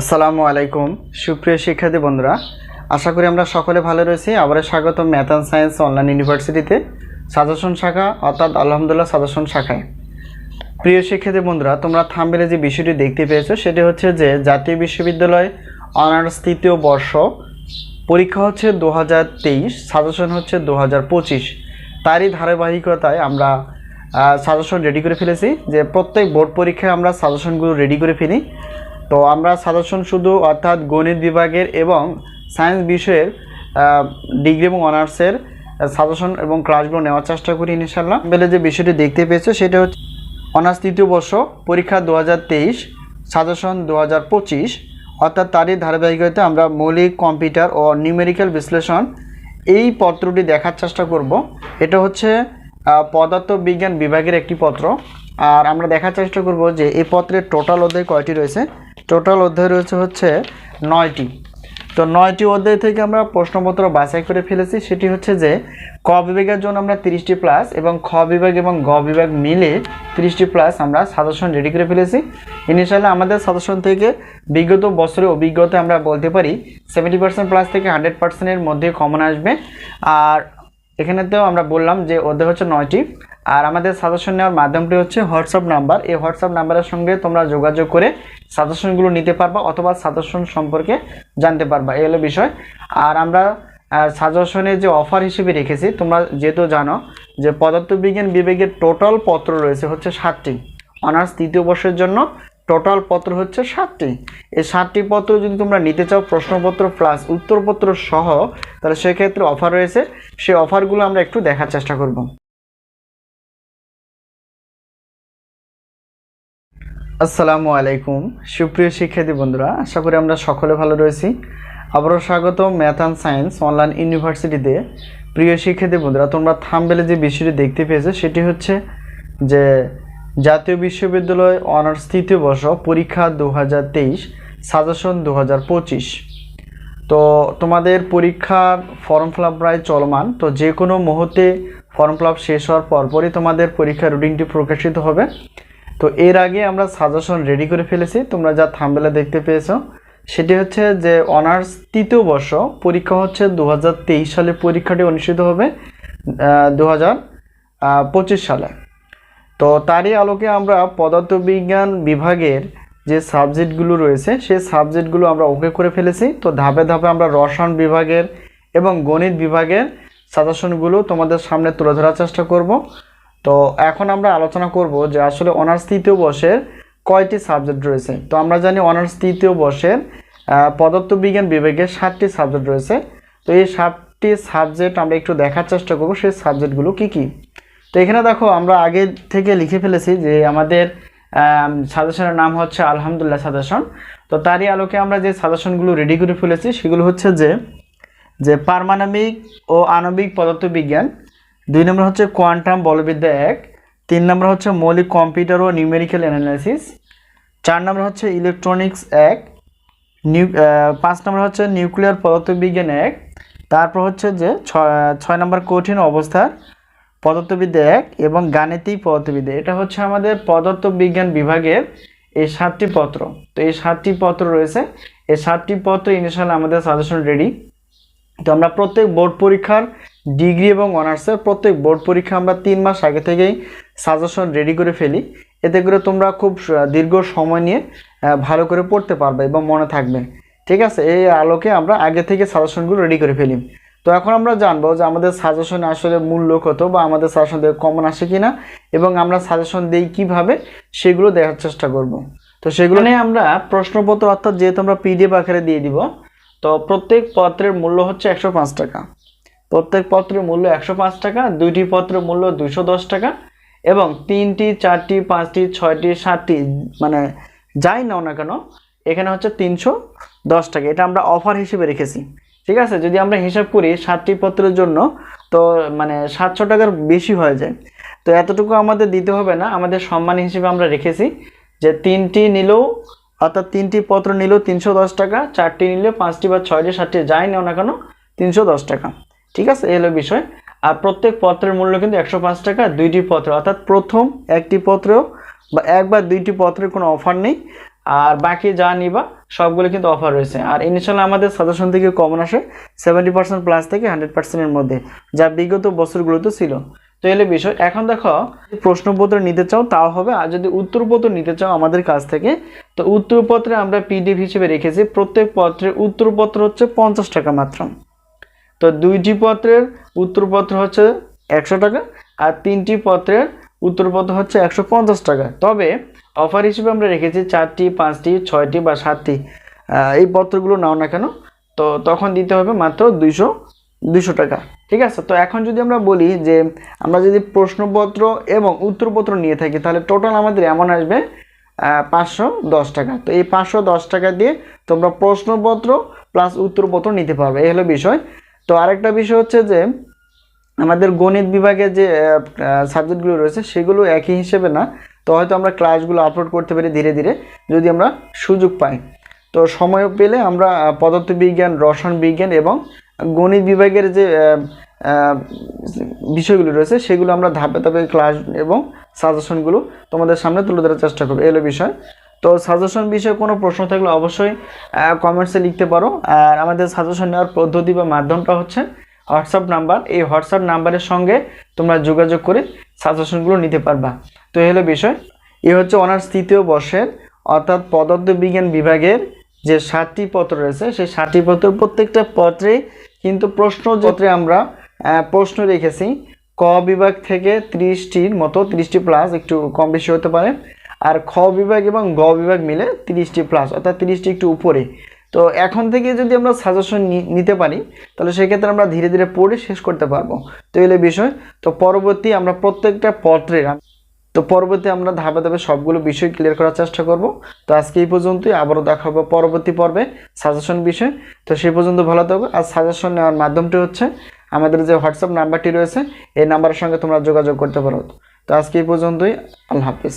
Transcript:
আসসালামু আলাইকুম। সুপ্রিয় শিক্ষার্থী বন্ধুরা, আশা করি আমরা সকলে ভালো রয়েছি। আবারও স্বাগত ম্যাথ অ্যান্ড সায়েন্স অনলাইন ইউনিভার্সিটিতে সাজেশন শাখা, অর্থাৎ আলহামদুলিল্লাহ সাজেশন শাখায়। প্রিয় শিক্ষার্থী বন্ধুরা, তোমরা থাম্বেলে যে বিষয়টি দেখতে পেয়েছ, সেটি হচ্ছে যে জাতীয় বিশ্ববিদ্যালয় অনার্স তৃতীয় বর্ষ পরীক্ষা হচ্ছে দু হাজার তেইশ, সাজেশন হচ্ছে দু হাজার পঁচিশ। তারই ধারাবাহিকতায় আমরা সাজেশন রেডি করে ফেলেছি যে প্রত্যেক বোর্ড পরীক্ষায় আমরা সাজেশনগুলো রেডি করে ফেলি। তো আমরা সাজেশন শুধু অর্থাৎ গণিত বিভাগের এবং সায়েন্স বিষয়ের ডিগ্রি এবং অনার্সের সাজেশন এবং ক্লাসগুলো নেওয়ার চেষ্টা করি ইনশাল্লাহ বেলে যে বিষয়টি দেখতে পেয়েছ, সেটা হচ্ছে অনার্স তৃতীয় বর্ষ, পরীক্ষা দু হাজার তেইশ সাজেশন দু হাজার পঁচিশ। অর্থাৎ তারই ধারাবাহিকতা আমরা মৌলিক কম্পিউটার ও নিউমেরিক্যাল বিশ্লেষণ এই পত্রটি দেখার চেষ্টা করব। এটা হচ্ছে পদার্থ বিজ্ঞান বিভাগের একটি পত্র। আর আমরা দেখার চেষ্টা করব যে এই পত্রের টোটাল অধ্যায় কয়টি রয়েছে? টোটাল অধ্যায় রয়েছে হচ্ছে নয়টি। তো নয়টি অধ্যায় থেকে আমরা প্রশ্নপত্র বাছাই করে ফেলেছি। সেটি হচ্ছে যে, ক বিভাগের জন্য আমরা তিরিশটি প্লাস এবং খ বিভাগ এবং গ বিভাগ মিলে তিরিশটি প্লাস আমরা সাজেশন রেডি করে ফেলেছি। ইনিশিয়ালি আমাদের সাজেশন থেকে বিগত বছরের অভিজ্ঞতা আমরা বলতে পারি সেভেন্টি পার্সেন্ট প্লাস থেকে হান্ড্রেড পার্সেন্টের মধ্যে কমন আসবে। আর এখানেতেও আমরা বললাম যে অধ্যায় হচ্ছে নয়টি। আর আমাদের সাজেশন নেওয়ার মাধ্যমটি হচ্ছে হোয়াটসঅ্যাপ নাম্বার এই হোয়াটসঅ্যাপ নাম্বারের সঙ্গে তোমরা যোগাযোগ করে সাজেশনগুলো নিতে পারবা অথবা সাজেশন সম্পর্কে জানতে পারবা। এই হলো বিষয়। আর আমরা সাজেশনের যে অফার হিসেবে রেখেছি, তোমরা যেহেতু জানো যে পদার্থবিজ্ঞান বিভাগের টোটাল পত্র রয়েছে হচ্ছে সাতটি। অনার্স তৃতীয় বর্ষের জন্য টোটাল পত্র হচ্ছে সাতটি। এই সাতটি পত্র যদি তোমরা নিতে চাও, প্রশ্নপত্র প্লাস উত্তরপত্র সহ, তাহলে সেক্ষেত্রে অফার রয়েছে। সেই অফারগুলো আমরা একটু দেখার চেষ্টা করব। আসসালামু আলাইকুম। সুপ্রিয় শিক্ষার্থী বন্ধুরা, আশা করি আমরা সকলে ভালো রয়েছি। আবারও স্বাগত ম্যাথ অ্যান্ড সায়েন্স অনলাইন ইউনিভার্সিটিতে। প্রিয় শিক্ষার্থী বন্ধুরা, তোমরা থামবেলে যে বিষয়টি দেখতে পেয়েছ, সেটি হচ্ছে যে জাতীয় বিশ্ববিদ্যালয় অনার্স তৃতীয় বর্ষ পরীক্ষা দু হাজার তেইশ, সাজেশন দু হাজার পঁচিশ। তো তোমাদের পরীক্ষার ফর্ম ফিল প্রায় চলমান, তো যে কোনো মুহূর্তে ফর্ম ফিল শেষ হওয়ার পরপরই তোমাদের পরীক্ষার রুটিনটি প্রকাশিত হবে। তো এর আগে আমরা সাজেশন রেডি করে ফেলেছি, তোমরা যা থামবেলা দেখতে পেয়েছ, সেটি হচ্ছে যে অনার্স তৃতীয় বর্ষ, পরীক্ষা হচ্ছে দু হাজার তেইশ সালে, পরীক্ষাটি অনুষ্ঠিত হবে দু সালে। তো তারই আলোকে আমরা পদার্থবিজ্ঞান বিভাগের যে সাবজেক্টগুলো রয়েছে, সেই সাবজেক্টগুলো আমরা ওকে করে ফেলেছি। তো ধাপে ধাপে আমরা রসায়ন বিভাগের এবং গণিত বিভাগের সাজেশনগুলো তোমাদের সামনে তুলে ধরার চেষ্টা করব। তো এখন আমরা আলোচনা করব যে আসলে অনার্স তৃতীয় বর্ষের কয়টি সাবজেক্ট রয়েছে। তো আমরা জানি অনার্স তৃতীয় বর্ষের পদার্থবিজ্ঞান বিভাগে সাতটি সাবজেক্ট রয়েছে। তো এই সাতটি সাবজেক্ট আমরা একটু দেখার চেষ্টা করব সেই সাবজেক্টগুলো কি কি। তো এখানে দেখো, আমরা আগে থেকে লিখে ফেলেছি যে আমাদের সাজেশনের নাম হচ্ছে আলহামদুলিল্লাহ সাজেশন। তো তারই আলোকে আমরা যে সাজেশনগুলো রেডি করে ফেলেছি সেগুলো হচ্ছে যে যে পারমাণবিক ও আণবিক পদার্থবিজ্ঞান দুই নম্বর হচ্ছে কোয়ান্টাম বলবিদ্যা এক, তিন নম্বর হচ্ছে মৌলিক কম্পিউটার ও নিউমেরিক্যাল অ্যানালাইসিস, চার নম্বর হচ্ছে ইলেকট্রনিক্স এক, নিউ পাঁচ নম্বর হচ্ছে নিউক্লিয়ার পদার্থবিজ্ঞান এক, তারপর হচ্ছে যে ছয় নম্বর কঠিন অবস্থার পদার্থবিদ্যা এক এবং গাণিতিক পদার্থবিদ্যা। এটা হচ্ছে আমাদের পদার্থবিজ্ঞান বিভাগের এই সাতটি পত্র। তো এই সাতটি পত্র রয়েছে। এই সাতটি পত্র ইনিশিয়াল আমাদের সাজেশন রেডি তো আমরা প্রত্যেক বোর্ড পরীক্ষার ডিগ্রি এবং অনার্সের প্রত্যেক বোর্ড পরীক্ষা আমরা তিন মাস আগে থেকেই সাজেশন রেডি করে ফেলি। এতে করে তোমরা খুব দীর্ঘ সময় নিয়ে ভালো করে পড়তে পারবে এবং মনে থাকবে। ঠিক আছে? এই আলোকে আমরা আগে থেকে সাজেশনগুলো রেডি করে ফেলি। তো এখন আমরা জানব যে আমাদের সাজেশনে আসলে মূল্য কত বা আমাদের সাজেশন কমন আসে কিনা এবং আমরা সাজেশন দিই কীভাবে সেগুলো দেখার চেষ্টা করব। তো সেগুলো নিয়ে আমরা প্রশ্নপত্র অর্থাৎ যেহেতু আমরা পিডিএফ আকারে দিয়ে দিব, তো প্রত্যেক পত্রের মূল্য হচ্ছে একশো পাঁচ টাকা। প্রত্যেক পত্রের মূল্য একশো পাঁচ টাকা, দুইটি পত্রের মূল্য দুশো দশ টাকা এবং তিনটি, চারটি, পাঁচটি, ছয়টি, সাতটি মানে যাই নাও না কেন, এখানে হচ্ছে তিনশো দশ টাকা। এটা আমরা অফার হিসেবে রেখেছি। ঠিক আছে? যদি আমরা হিসাব করি সাতটি পত্রের জন্য, তো মানে সাতশো টাকার বেশি হয়ে যায়। তো এতটুকু আমাদের দিতে হবে না। আমাদের সম্মান হিসেবে আমরা রেখেছি যে তিনটি নিলেও, অর্থাৎ তিনটি পত্র নিলেও তিনশো দশ টাকা, চারটি নিলে পাঁচটি বা ছয়টি, সাতটি, যাই নেও না কেন, তিনশো দশ টাকা। ঠিক আছে, এই হলো বিষয়। আর প্রত্যেক পত্রের মূল্য কিন্তু একশো পাঁচ টাকা, দুইটি পত্র। অর্থাৎ প্রথম একটি পত্রেও বা এক বা দুইটি পত্রের কোনো অফার নেই। আর বাকি যা নিবা, সবগুলো কিন্তু অফার রয়েছে। আর ইনশাল্লাহ আমাদের সাজেশন থেকে কমন আসে সেভেন্টি পার্সেন্ট প্লাস থেকে হান্ড্রেড পার্সেন্টের মধ্যে, যা বিগত বছরগুলোতে ছিল। তো এলে বিষয়। এখন দেখো প্রশ্নপত্র নিতে চাও, তাও হবে। আর যদি উত্তরপত্র নিতে চাও আমাদের কাছ থেকে, তো উত্তরপত্রে আমরা পিডিএফ হিসেবে রেখেছি। প্রত্যেক পত্রের উত্তরপত্র হচ্ছে পঞ্চাশ টাকা মাত্র। তো দুইটি পত্রের উত্তরপত্র হচ্ছে একশো টাকা আর তিনটি পত্রের উত্তরপত্র হচ্ছে একশো পঞ্চাশ টাকা। তবে অফার হিসেবে আমরা রেখেছি চারটি, পাঁচটি, ছয়টি বা সাতটি। এই পত্রগুলো নাও না কেন? তো তখন দিতে হবে মাত্র দুইশো দুইশো টাকা। ঠিক আছে? তো এখন যদি আমরা বলি যে আমরা যদি প্রশ্নপত্র এবং উত্তরপত্র নিয়ে থাকি, তাহলে টোটাল আমাদের এমন আসবে পাঁচশো দশ টাকা। তো এই পাঁচশো দশ টাকা দিয়ে তোমরা প্রশ্নপত্র প্লাস উত্তরপত্র নিতে পারবে। এই হলো বিষয়। তো আরেকটা বিষয় হচ্ছে যে, আমাদের গণিত বিভাগে যে সাবজেক্টগুলো রয়েছে সেগুলো একই হিসেবে না। তো হয়তো আমরা ক্লাসগুলো আপলোড করতে পারি ধীরে ধীরে, যদি আমরা সুযোগ পাই। তো সময় পেলে আমরা পদার্থবিজ্ঞান রসায়ন বিজ্ঞান এবং গণিত বিভাগের যে বিষয়গুলো রয়েছে সেগুলো আমরা ধাপে ধাপে ক্লাস এবং সাজেশনগুলো তোমাদের সামনে তুলে ধরার চেষ্টা করব। এলো বিষয়। তো সাজেশন বিষয়ে কোনো প্রশ্ন থাকলে অবশ্যই কমেন্টসে লিখতে পারো। আর আমাদের সাজেশন নেওয়ার পদ্ধতি বা মাধ্যমটা হচ্ছে হোয়াটসঅ্যাপ নাম্বার এই হোয়াটসঅ্যাপ নাম্বারের সঙ্গে তোমরা যোগাযোগ করে সাজেশনগুলো নিতে পারবা। তো এই হলো বিষয়। এ হচ্ছে অনার্স তৃতীয় বর্ষের, অর্থাৎ পদার্থবিজ্ঞান বিভাগের যে সাতটি পত্র রয়েছে, সেই সাতটি পত্র প্রত্যেকটা পত্রে কিন্তু প্রশ্ন প্রশ্নপত্রে আমরা প্রশ্ন রেখেছি। ক বিভাগ থেকে ত্রিশটির মতো, ত্রিশটি প্লাস একটু কম বেশি হতে পারে। আর খ বিভাগ এবং গ বিভাগ মিলে তিরিশটি প্লাস অর্থাৎ তিরিশটি একটু উপরে। তো এখন থেকে যদি আমরা সাজেশন নিতে পারি, তাহলে সেক্ষেত্রে আমরা ধীরে ধীরে পড়ে শেষ করতে পারব। তো এলে বিষয়। তো পরবর্তী আমরা প্রত্যেকটা পত্রের তো পরবর্তী আমরা ধাপে ধাপে সবগুলো বিষয় ক্লিয়ার করার চেষ্টা করব। তো আজকে এই পর্যন্তই, আবারও দেখা হবে পরবর্তী পর্বে সাজেশন বিষয়। তো সেই পর্যন্ত ভালো থাকবে আর সাজেশন নেওয়ার মাধ্যমটি হচ্ছে, আমাদের যে হোয়াটসঅ্যাপ নাম্বারটি রয়েছে, এই নাম্বারের সঙ্গে তোমরা যোগাযোগ করতে পারো। তো আজকে এই পর্যন্তই, আল্লাহ হাফিজ।